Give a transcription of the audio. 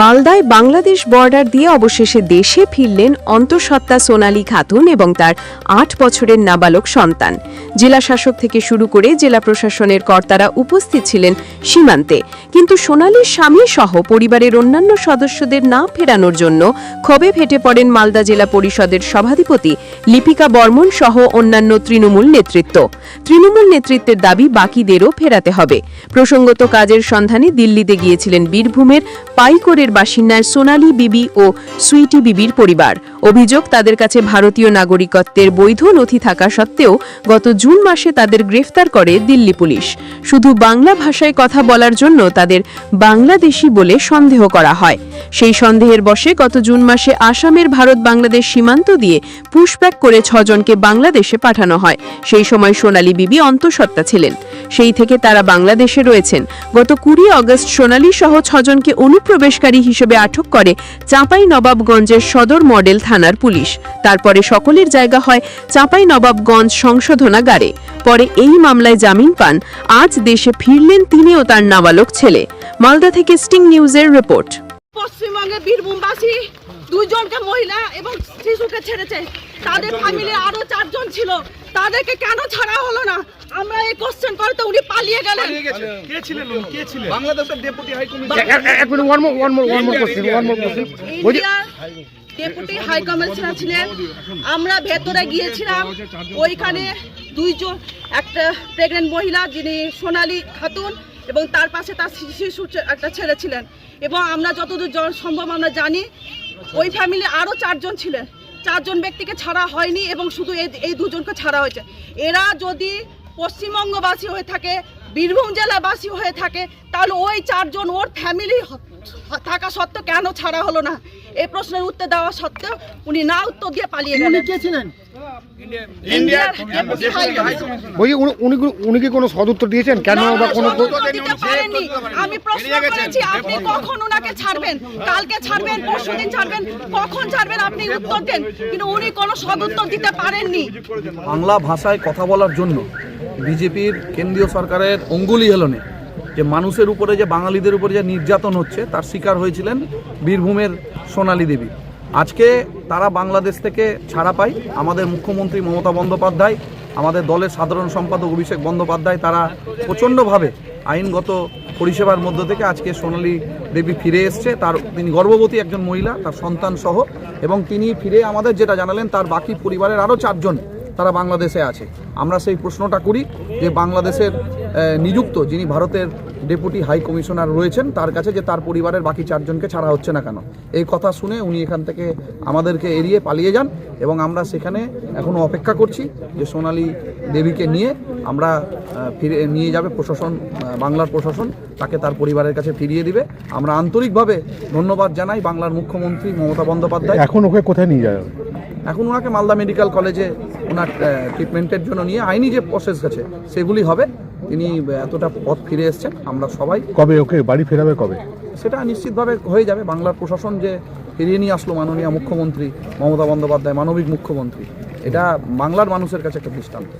মালদায় বাংলাদেশ বর্ডার দিয়ে অবশেষে দেশে ফিরলেন অন্তঃসত্ত্বা সোনালী খাতুন এবং তার আট বছরের নাবালক সন্তান। জেলা শাসক থেকে শুরু করে জেলা প্রশাসনের কর্তারা উপস্থিত ছিলেন সীমান্তে। কিন্তু সোনালীর স্বামী সহ পরিবারের অন্যান্য সদস্যদের না ফেরানোর জন্য ক্ষোভে ফেটে পড়েন মালদা জেলা পরিষদের সভাধিপতি লিপিকা বর্মন সহ অন্যান্য তৃণমূল নেতৃত্ব। তৃণমূল নেতৃত্বের দাবি বাকিদেরও ফেরাতে হবে। প্রসঙ্গত কাজের সন্ধানে দিল্লিতে গিয়েছিলেন বীরভূমের পাইকোরের বাসিন্দার সোনালী বিবি ও সুইটি বিবির পরিবার। অভিযোগ, তাদের কাছে ভারতীয় নাগরিকত্বের বৈধ নথি থাকা সত্ত্বেও গত জুন মাসে তাদের গ্রেফতার করে দিল্লি পুলিশ। শুধু বাংলা ভাষায় কথা বলার জন্য তাদের বাংলাদেশি বলে সন্দেহ করা হয়। সেই সন্দেহের বশে গত জুন মাসে আসামের ভারত বাংলাদেশ সীমান্ত দিয়ে পুশব্যাক করে ছজনকে বাংলাদেশে পাঠানো হয়। সেই সময় সোনালী বিবি অন্তঃসত্ত্বা ছিলেন। সেই থেকে তারা বাংলাদেশে রয়েছেন। গত কুড়ি অগস্ট সোনালী সহ ছজনকে অনুপ্রবেশকারী হিসেবে আটক করে চাঁপাই নবাবগঞ্জের সদর মডেল থানার পুলিশ। তারপরে সকলের জায়গা হয় চাঁপাই নবাবগঞ্জ সংশোধনাগারে। পরে এই মামলায় জামিন পান। আজ দেশে ফিরলেন তিনি ও তার নাবালক ছেলে। মালদা থেকে স্টিং নিউজের রিপোর্ট। পশ্চিমবঙ্গে বীরভূমবাসী দুইজনকে মহিলা এবং শিশুকে ছেড়েছে। তাদের ফ্যামিলি আরও চারজন ছিল। তাদেরকে কেন ছাড়া হলো না? আমরা এই কোশ্চেন করতে উনি পালিয়ে গেলেন। কে ছিলেন উনি? কে ছিলেন? বাংলাদেশের ডেপুটি হাই এক- এক- minute one more one more one more question one more question deputy high commissioner ছিলেন। আমরা ভেতরে গিয়েছিলাম। ওইখানে দুইজন, একটা প্রেগনেন্ট মহিলা যিনি সোনালী খাতুন এবং তার পাশে তার শিশু একটা ছেলে ছিলেন। এবং আমরা যতদূর সম্ভব আমরা জানি, ওই ফ্যামিলি আরও চারজন ছিলেন। চারজন ব্যক্তিকে ছাড়া হয়নি এবং শুধু এই এই দুজনকে ছাড়া হয়েছে। এরা যদি পশ্চিমবঙ্গবাসী হয়ে থাকে, বীরভূম জেলাবাসী হয়ে থাকে, তাহলে ওই চারজন ওর ফ্যামিলি থাকা সত্ত্বেও কেন ছাড়া হলো না? এই প্রশ্নের উত্তর দেওয়া সত্ত্বেও উনি না উত্তর দিয়ে পালিয়ে গেলেন। কে ছিলেন? উনি- কি- কোনো সদুত্তর দিয়েছেন? কেন বা। আমি প্রশ্ন করেছি আপনি কখন ওনাকে ছাড়বেন? কালকে ছাড়বেন পরশুদিন ছাড়বেন কখন ছাড়বেন আপনি উত্তর দেন? কিন্তু উনি কোনো সদুত্তর দিতে পারেননি। বাংলা ভাষায় কথা বলার জন্য বিজেপির কেন্দ্রীয় সরকারের অঙ্গুলি হেলনে যে মানুষের উপরে, যে বাঙালিদের উপরে যে নির্যাতন হচ্ছে, তার শিকার হয়েছিলেন বীরভূমের সোনালী দেবী। আজকে তারা বাংলাদেশ থেকে ছাড়া পায়। আমাদের মুখ্যমন্ত্রী মমতা বন্দ্যোপাধ্যায়, আমাদের দলের সাধারণ সম্পাদক অভিষেক বন্দ্যোপাধ্যায়, তারা প্রচণ্ডভাবে আইনগত পরিষেবার মধ্য থেকে আজকে সোনালী দেবী ফিরে এসছে। তার, তিনি গর্ভবতী একজন মহিলা, তার সন্তান সহ, এবং তিনি ফিরে আমাদের যেটা জানালেন, তার বাকি পরিবারের আরও চারজন তারা বাংলাদেশে আছে। আমরা সেই প্রশ্নটা করি যে বাংলাদেশের নিযুক্ত যিনি ভারতের ডেপুটি হাই কমিশনার রয়েছেন তার কাছে যে তার পরিবারের বাকি চারজনকে ছাড়া হচ্ছে না কেন? এই কথা শুনে উনি এখান থেকে আমাদেরকে এড়িয়ে পালিয়ে যান এবং আমরা সেখানে এখনও অপেক্ষা করছি যে সোনালী দেবীকে নিয়ে আমরা ফিরে নিয়ে যাবে প্রশাসন বাংলার প্রশাসন তাকে তার পরিবারের কাছে ফিরিয়ে দিবে। আমরা আন্তরিকভাবে ধন্যবাদ জানাই বাংলার মুখ্যমন্ত্রী মমতা বন্দ্যোপাধ্যায়। এখন ওকে কোথায় নিয়ে যাবে? এখন ওনাকে মালদা মেডিকেল কলেজে ওনার ট্রিটমেন্টের জন্য নিয়ে আইনি যে প্রসেস আছে সেগুলি হবে। তিনি এতটা পথ ফিরে এসেছেন আমরা সবাই কবে ওকে বাড়ি ফেরাবে কবে? সেটা নিশ্চিতভাবে হয়ে যাবে। বাংলার প্রশাসন যে ফিরিয়ে নিয়ে আসলো মাননীয় মুখ্যমন্ত্রী মমতা বন্দ্যোপাধ্যায় মানবিক মুখ্যমন্ত্রী এটা বাংলার মানুষের কাছে একটা দৃষ্টান্ত।